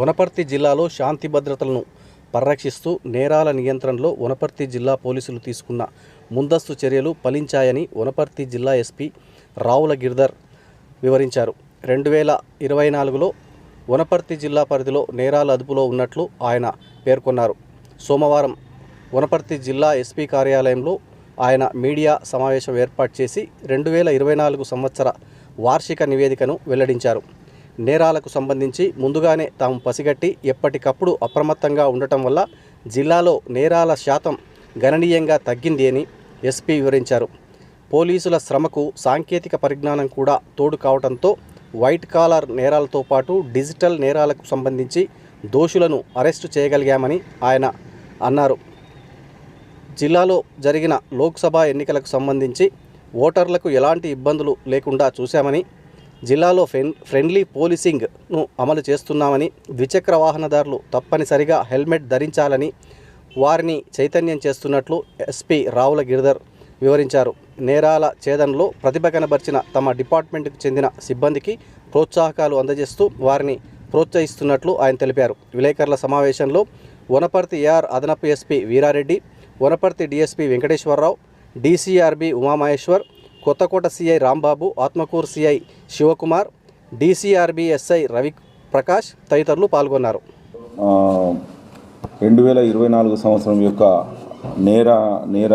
వనపర్తి జిల్లాలో శాంతి భద్రతలను పరిరక్షిస్తూ నేరాల నియంత్రణలో వనపర్తి జిల్లా పోలీసులు తీసుకున్న ముందస్తు చర్యలు ఫలించాయని వనపర్తి జిల్లా ఎస్పీ రావుల గిర్ధర్ వివరించారు. రెండు వేల ఇరవై నాలుగులో వనపర్తి జిల్లా పరిధిలో నేరాల అదుపులో ఉన్నట్లు ఆయన పేర్కొన్నారు. సోమవారం వనపర్తి జిల్లా ఎస్పీ కార్యాలయంలో ఆయన మీడియా సమావేశం ఏర్పాటు చేసి రెండు వేల ఇరవై నాలుగు సంవత్సర వార్షిక నివేదికను వెల్లడించారు. నేరాలకు సంబంధించి ముందుగానే తాము పసిగట్టి ఎప్పటికప్పుడు అప్రమత్తంగా ఉండటం వల్ల జిల్లాలో నేరాల శాతం గణనీయంగా తగ్గింది అని ఎస్పీ వివరించారు. పోలీసుల శ్రమకు సాంకేతిక పరిజ్ఞానం కూడా తోడు కావడంతో వైట్ కాలర్ నేరాలతో పాటు డిజిటల్ నేరాలకు సంబంధించి దోషులను అరెస్టు చేయగలిగామని ఆయన అన్నారు. జిల్లాలో జరిగిన లోక్సభ ఎన్నికలకు సంబంధించి ఓటర్లకు ఎలాంటి ఇబ్బందులు లేకుండా చూశామని జిల్లాలో ఫెన్ ఫ్రెండ్లీ పోలీసింగ్ను అమలు చేస్తున్నామని ద్విచక్ర వాహనదారులు తప్పనిసరిగా హెల్మెట్ ధరించాలని వారిని చైతన్యం చేస్తున్నట్లు ఎస్పీ రావుల గిరిధర్ వివరించారు. నేరాల ఛేదనలో ప్రతిభ కనబర్చిన తమ డిపార్ట్మెంట్కు చెందిన సిబ్బందికి ప్రోత్సాహకాలు అందజేస్తూ వారిని ప్రోత్సహిస్తున్నట్లు ఆయన తెలిపారు. విలేకరుల సమావేశంలో వనపర్తి ఏఆర్ అదనపు SP Veerareddy Wanaparthy DSP Venkateswararao DCRB Umamaheshwar Kothakota CI Rambabu Atmakur CI Shivakumar DCRB SI Ravi Prakash తదితరులు పాల్గొన్నారు. రెండు వేల ఇరవై నాలుగు సంవత్సరం యొక్క నేర నేర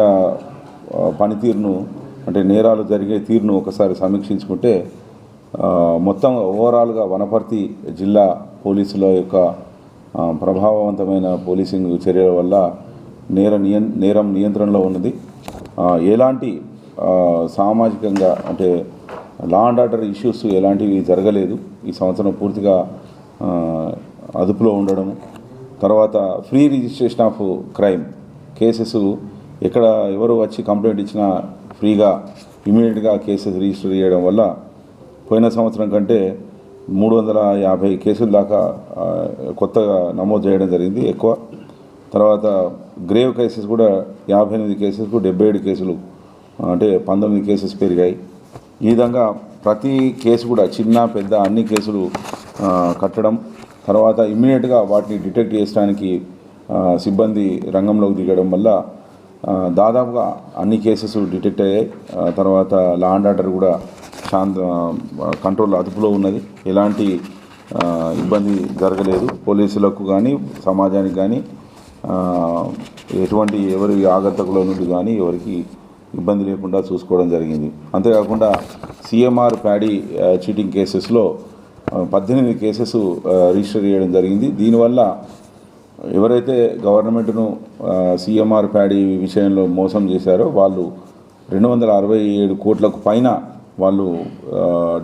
పనితీరును అంటే నేరాలు జరిగే తీరును ఒకసారి సమీక్షించుకుంటే మొత్తం ఓవరాల్గా వనపర్తి జిల్లా పోలీసుల యొక్క ప్రభావవంతమైన పోలీసింగ్ చర్యల వల్ల నేర నియం నేరం నియంత్రణలో ఉన్నది. ఎలాంటి సామాజికంగా అంటే లా అండ్ ఆర్డర్ ఇష్యూస్ ఎలాంటివి జరగలేదు. ఈ సంవత్సరం పూర్తిగా అదుపులో ఉండడము. తర్వాత free registration of crime cases ఎక్కడ ఎవరు వచ్చి కంప్లైంట్ ఇచ్చినా ఫ్రీగా ఇమీడియట్గా కేసెస్ రిజిస్టర్ చేయడం వల్ల పోయిన సంవత్సరం కంటే మూడు వందల యాభై కేసుల దాకా కొత్తగా నమోదు చేయడం జరిగింది ఎక్కువ. తర్వాత గ్రేవ్ కేసెస్ కూడా యాభై ఎనిమిది కేసెస్కు డెబ్బై ఏడు కేసులు అంటే పంతొమ్మిది కేసెస్ పెరిగాయి. ఈ విధంగా ప్రతి కేసు కూడా చిన్న పెద్ద అన్ని కేసులు కట్టడం తర్వాత ఇమ్మీడియట్గా వాటిని డిటెక్ట్ చేయడానికి సిబ్బంది రంగంలోకి దిగడం వల్ల దాదాపుగా అన్ని కేసెస్ డిటెక్ట్ అయ్యాయి. తర్వాత లా అండ్ ఆర్డర్ కూడా శాంత కంట్రోల్ అదుపులో ఉన్నది. ఎలాంటి ఇబ్బంది జరగలేదు. పోలీసులకు కానీ సమాజానికి కానీ ఎటువంటి ఎవరి ఆగంతకుల నుండి కానీ ఎవరికి ఇబ్బంది లేకుండా చూసుకోవడం జరిగింది. అంతేకాకుండా సీఎంఆర్ ప్యాడీ చీటింగ్ కేసెస్లో పద్దెనిమిది కేసెస్ రిజిస్టర్ చేయడం జరిగింది. దీనివల్ల ఎవరైతే గవర్నమెంట్ను సీఎంఆర్ ప్యాడీ విషయంలో మోసం చేశారో వాళ్ళు రెండు వందల అరవై ఏడు కోట్లకు పైన వాళ్ళు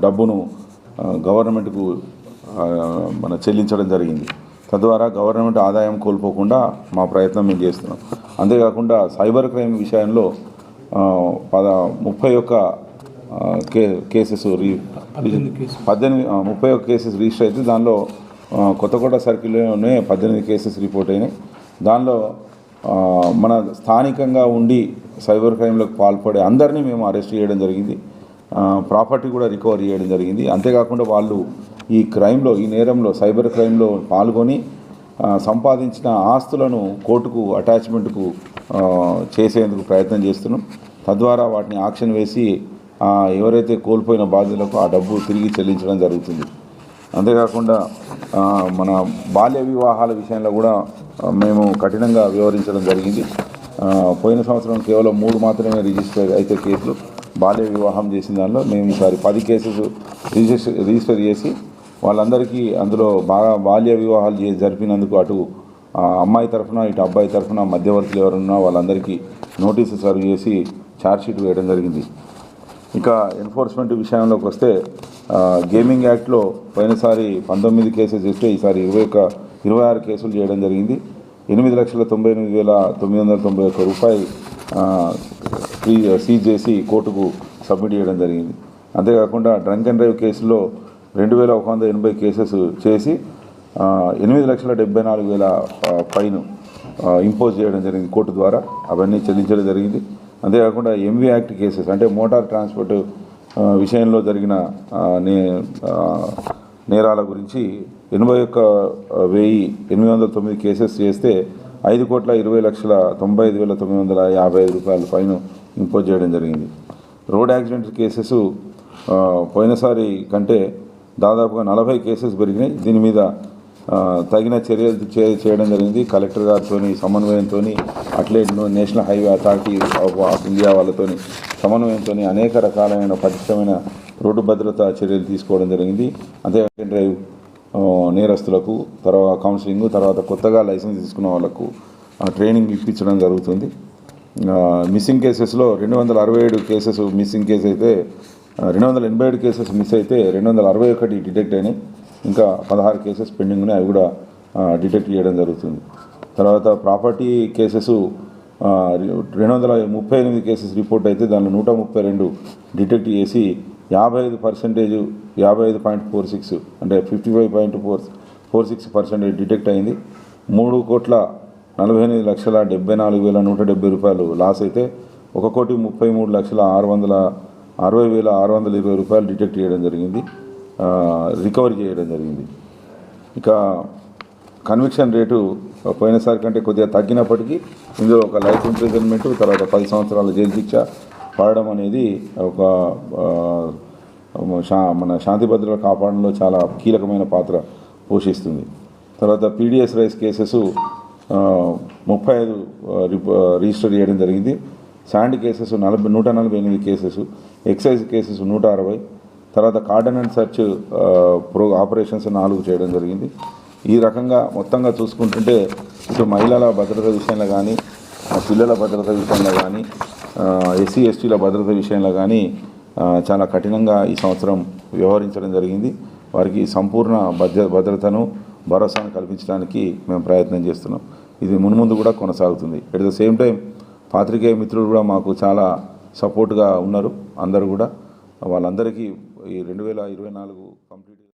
డబ్బును గవర్నమెంట్కు మన చెల్లించడం జరిగింది. తద్వారా గవర్నమెంట్ ఆదాయం కోల్పోకుండా మా ప్రయత్నం మేము చేస్తున్నాం. అంతేకాకుండా సైబర్ క్రైమ్ విషయంలో పద ముప్పై ఒక్క కే కేసెస్ రీ పద్దెనిమిది ముప్పై ఒక్క కేసెస్ రిజిస్టర్ అయితే దానిలో కొత్తకోట సర్కిల్లోనే పద్దెనిమిది కేసెస్ రిపోర్ట్ అయినాయి. దానిలో మన స్థానికంగా ఉండి సైబర్ క్రైమ్లకు పాల్పడే అందరినీ మేము అరెస్ట్ చేయడం జరిగింది. ప్రాపర్టీ కూడా రికవర్ చేయడం జరిగింది. అంతేకాకుండా వాళ్ళు ఈ క్రైమ్లో ఈ నేరంలో సైబర్ క్రైమ్లో పాల్గొని సంపాదించిన ఆస్తులను కోర్టుకు అటాచ్మెంట్కు చేసేందుకు ప్రయత్నం చేస్తున్నాం. తద్వారా వాటిని ఆక్షన్ వేసి ఎవరైతే కోల్పోయిన బాధ్యులకు ఆ డబ్బు తిరిగి చెల్లించడం జరుగుతుంది. అంతేకాకుండా మన బాల్య వివాహాల విషయంలో కూడా మేము కఠినంగా వ్యవహరించడం జరిగింది. పోయిన సంవత్సరం కేవలం మూడు మాత్రమే రిజిస్టర్ అయితే కేసులు. బాల్య వివాహం చేసిన దానిలో మేము ఈసారి పది కేసెస్ రిజిస్టర్ రిజిస్టర్ చేసి వాళ్ళందరికీ అందులో బాగా బాల్య వివాహాలు జరిపినందుకు అటు అమ్మాయి తరఫున ఇటు అబ్బాయి తరఫున మధ్యవర్తులు ఎవరున్నా వాళ్ళందరికీ నోటీసు సర్వ్ చేసి ఛార్జ్షీట్ వేయడం జరిగింది. ఇక ఎన్ఫోర్స్మెంట్ విషయంలోకి వస్తే గేమింగ్ యాక్ట్లో పోయినసారి పంతొమ్మిది కేసెస్ ఇస్తే ఈసారి ఇరవై ఒక ఇరవై ఆరు కేసులు చేయడం జరిగింది. ఎనిమిది లక్షల తొంభై ఎనిమిది వేల తొమ్మిది వందల తొంభై ఒక్క రూపాయి సీజ్ చేసి కోర్టుకు సబ్మిట్ చేయడం జరిగింది. అంతేకాకుండా డ్రంక్ అండ్ డ్రైవ్ కేసులో రెండు వేల ఒక వంద ఎనభై కేసెస్ చేసి ఎనిమిది లక్షల డెబ్బై నాలుగు వేల ఫైన్ ఇంపోజ్ చేయడం జరిగింది కోర్టు ద్వారా. అవన్నీ చెల్లించడం జరిగింది. అంతేకాకుండా ఎంవీ యాక్ట్ కేసెస్ అంటే మోటార్ ట్రాన్స్పోర్ట్ విషయంలో జరిగిన నే నేరాల గురించి ఎనభై ఒక్క వెయ్యి ఎనిమిది వందల తొమ్మిది కేసెస్ చేస్తే ఐదు కోట్ల ఇరవై లక్షల తొంభై ఐదు వేల తొమ్మిది వందల యాభై ఐదు రూపాయల ఫైన్ ఇంపోజ్ చేయడం జరిగింది. రోడ్ యాక్సిడెంట్ కేసెస్ పోయినసారి కంటే దాదాపుగా నలభై కేసెస్ పెరిగినాయి. దీని మీద తగిన చర్యలు చే- చేయడం జరిగింది. కలెక్టర్ గారితో సమన్వయంతో అట్లే national highway authority of India వాళ్ళతో సమన్వయంతో అనేక రకాలైన పటిష్టమైన రోడ్డు భద్రతా చర్యలు తీసుకోవడం జరిగింది. అంతే డ్రైవ్ నేరస్తులకు తర్వాత కౌన్సిలింగ్ తర్వాత కొత్తగా లైసెన్స్ తీసుకున్న వాళ్ళకు ట్రైనింగ్ ఇప్పించడం జరుగుతుంది. మిస్సింగ్ కేసెస్లో రెండు వందల అరవై ఏడు కేసెస్ మిస్సింగ్ కేసు అయితే రెండు వందల ఎనభై ఏడు కేసెస్ మిస్ అయితే రెండు వందల అరవై ఒకటి డిటెక్ట్ అయినాయి. ఇంకా పదహారు కేసెస్ పెండింగ్ ఉన్నాయి అవి కూడా డిటెక్ట్ చేయడం జరుగుతుంది. తర్వాత ప్రాపర్టీ కేసెస్ రెండు వందల ముప్పై ఎనిమిది కేసెస్ రిపోర్ట్ అయితే దానిలో నూట ముప్పై రెండు డిటెక్ట్ చేసి యాభై ఐదు పర్సెంటేజ్ యాభై ఐదు పాయింట్ ఫోర్ సిక్స్ అంటే fifty five point four four six percentage detect అయింది. మూడు కోట్ల నలభై ఎనిమిది లక్షల డెబ్బై నాలుగు వేల నూట డెబ్బై రూపాయలు లాస్ అయితే ఒక కోటి ముప్పై మూడు లక్షల ఆరు వందల అరవై వేల ఆరు వందల ఇరవై రూపాయలు డిటెక్ట్ చేయడం జరిగింది. రికవరీ చేయడం జరిగింది. ఇక కన్విక్షన్ రేటు పోయినసారి కంటే కొద్దిగా తగ్గినప్పటికీ ఇందులో ఒక లైఫ్ ఇంప్రిజన్మెంట్ తర్వాత పది సంవత్సరాల జైలు శిక్ష పడడం అనేది ఒక శా మన శాంతి భద్రత కాపాడంలో చాలా కీలకమైన పాత్ర పోషిస్తుంది. తర్వాత పీడిఎస్ రైస్ కేసెస్ ముప్పై ఐదు రిజిస్టర్ చేయడం జరిగింది. శాండ్ కేసెస్ నలభై నూట నలభై ఎనిమిది కేసెస్ ఎక్సైజ్ కేసెస్ నూట అరవై తర్వాత cordon and search pro operations నాలుగు చేయడం జరిగింది. ఈ రకంగా మొత్తంగా చూసుకుంటుంటే ఇటు మహిళల భద్రత విషయంలో కానీ పిల్లల భద్రత విషయంలో కానీ ఎస్సీ ఎస్టీల భద్రత విషయంలో కానీ చాలా కఠినంగా ఈ సంవత్సరం వ్యవహరించడం జరిగింది. వారికి సంపూర్ణ భద్ర భద్రతను భరోసాను కల్పించడానికి మేము ప్రయత్నం చేస్తున్నాం. ఇది మున్ముందు కూడా కొనసాగుతుంది. ఎట్ ద సేమ్ టైం పాత్రికేయ మిత్రులు కూడా మాకు చాలా సపోర్ట్గా ఉన్నారు. అందరూ కూడా. వాళ్ళందరికీ ఈ రెండు వేల ఇరవై నాలుగు కంప్లీట్